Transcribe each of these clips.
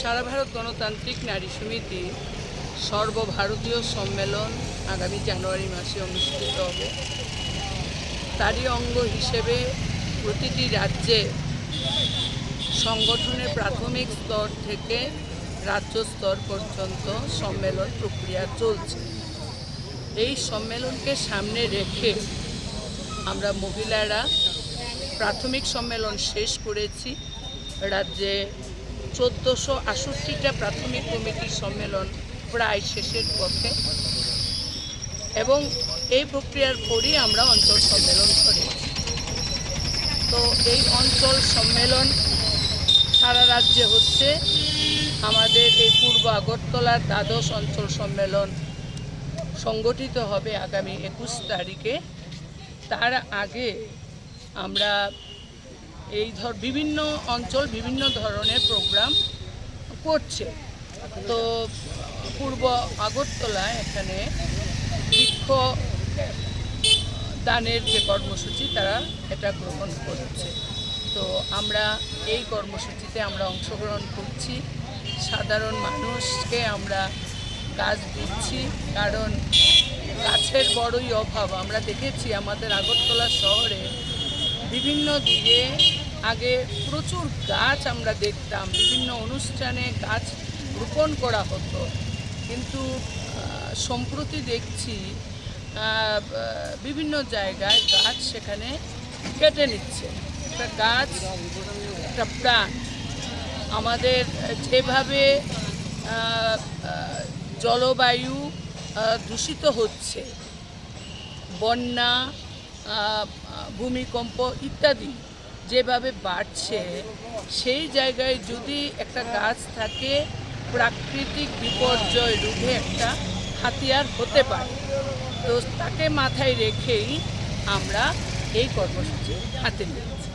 সারা ভারত গণতান্ত্রিক নারী সমিতি সর্বভারতীয় সম্মেলন আগামী জানুয়ারি মাসে অনুষ্ঠিত হবে। তারই অঙ্গ হিসেবে প্রতিটি রাজ্যে সংগঠনের প্রাথমিক স্তর থেকে রাজ্য স্তর পর্যন্ত সম্মেলন প্রক্রিয়া চলছে। এই সম্মেলনকে সামনে রেখে আমরা মহিলারা প্রাথমিক সম্মেলন শেষ করেছি। রাজ্যে চোদ্দোশো আষট্টিটা প্রাথমিক কমিটির সম্মেলন প্রায় শেষের পথে। এবং এই প্রক্রিয়ার পরই আমরা অঞ্চল সম্মেলন করি তো এই অঞ্চল সম্মেলন সারা রাজ্যে হচ্ছে। আমাদের এই পূর্ব আগরতলার দ্বাদশ অঞ্চল সম্মেলন সংগঠিত হবে আগামী একুশ তারিখে। তার আগে আমরা এই ধর বিভিন্ন অঞ্চল বিভিন্ন ধরনের প্রোগ্রাম করছে। তো পূর্ব আগরতলা এখানে বৃক্ষ দানের যে কর্মসূচি, তারা এটা গ্রহণ করছে। তো আমরা এই কর্মসূচিতে আমরা অংশগ্রহণ করছি। সাধারণ মানুষকে আমরা গাছ দিচ্ছি, কারণ গাছের বড়ই অভাব। আমরা দেখেছি আমাদের আগরতলা শহরে বিভিন্ন দিকে আগে প্রচুর গাছ আমরা দেখতাম, বিভিন্ন অনুষ্ঠানে গাছ রোপণ করা হতো। কিন্তু সম্প্রতি দেখছি বিভিন্ন জায়গায় গাছ সেখানে কেটে নিচ্ছে। একটা গাছ, একটা প্রাণ। আমাদের যেভাবে জলবায়ু দূষিত হচ্ছে, বন্যা ভূমিকম্প ইত্যাদি যেভাবে বাড়ছে, সেই জায়গায় যদি একটা গাছ থাকে, প্রাকৃতিক বিপর্যয় রোধে একটা হাতিয়ার হতে পারে। তো তাকে মাথায় রেখেই আমরা এই কর্মসূচি হাতে নিয়েছি।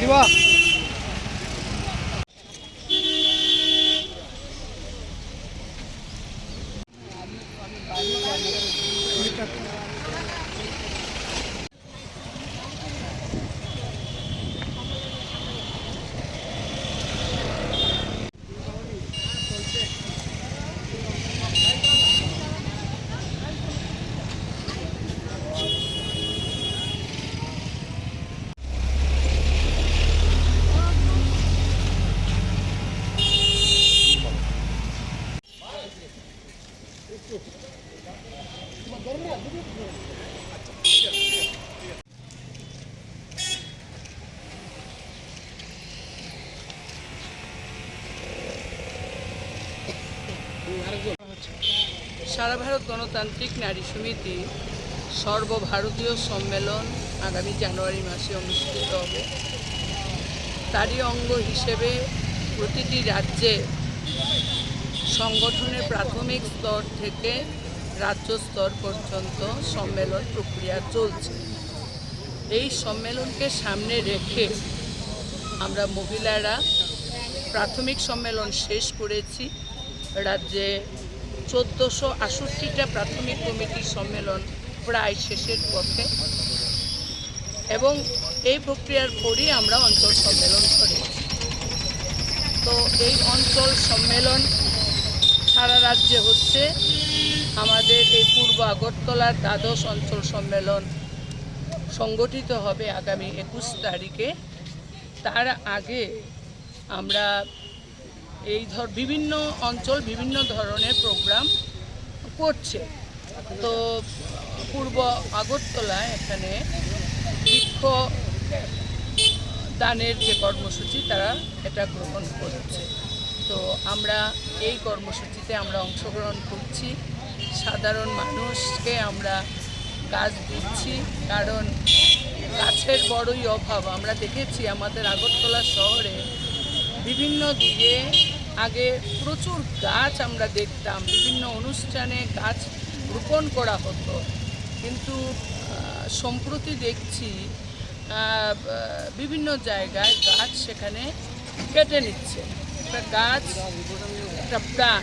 দিবা? সারা ভারত গণতান্ত্রিক নারী সমিতি সর্বভারতীয় সম্মেলন আগামী জানুয়ারি মাসে অনুষ্ঠিত হবে। তারই অঙ্গ হিসেবে প্রতিটি রাজ্যে সংগঠনের প্রাথমিক স্তর থেকে রাজ্য স্তর পর্যন্ত সম্মেলন প্রক্রিয়া চলছে। এই সম্মেলনকে সামনে রেখে আমরা মহিলারা প্রাথমিক সম্মেলন শেষ করেছি। রাজ্যে চোদ্দোশো আষট্টিটা প্রাথমিক কমিটির সম্মেলন প্রায় শেষের পথে। এবং এই প্রক্রিয়ার পরই আমরা অঞ্চল সম্মেলন করেছি। তো এই অঞ্চল সম্মেলন সারা রাজ্যে হচ্ছে। আমাদের এই পূর্ব আগরতলার দ্বাদশ অঞ্চল সম্মেলন সংগঠিত হবে আগামী একুশ তারিখে। তার আগে আমরা এই ধর বিভিন্ন অঞ্চল বিভিন্ন ধরনের প্রোগ্রাম করছে। তো পূর্ব আগরতলায় এখানে বৃক্ষ দানের যে কর্মসূচি, তারা এটা গ্রহণ করছে। তো আমরা এই কর্মসূচিতে আমরা অংশগ্রহণ করছি। সাধারণ মানুষকে আমরা গাছ দিচ্ছি, কারণ গাছের বড়ই অভাব। আমরা দেখেছি আমাদের আগরতলা শহরে বিভিন্ন দিকে আগে প্রচুর গাছ আমরা দেখতাম, বিভিন্ন অনুষ্ঠানে গাছ রোপণ করা হতো। কিন্তু সম্প্রতি দেখছি বিভিন্ন জায়গায় গাছ সেখানে কেটে নিচ্ছে। একটা গাছ, একটা প্রাণ।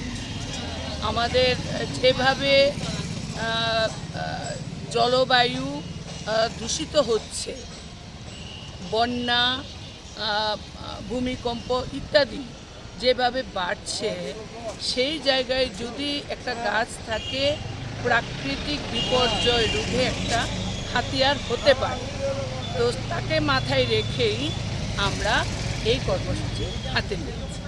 আমাদের যেভাবে জলবায়ু দূষিত হচ্ছে, বন্যা ভূমিকম্প ইত্যাদি যেভাবে বাড়ছে, সেই জায়গায় যদি একটা গাছ থাকে, প্রাকৃতিক বিপর্যয় রূপে একটা হাতিয়ার হতে পারে। তো তাকে মাথায় রেখেই আমরা এই কর্মসূচি হাতে নিয়েছি।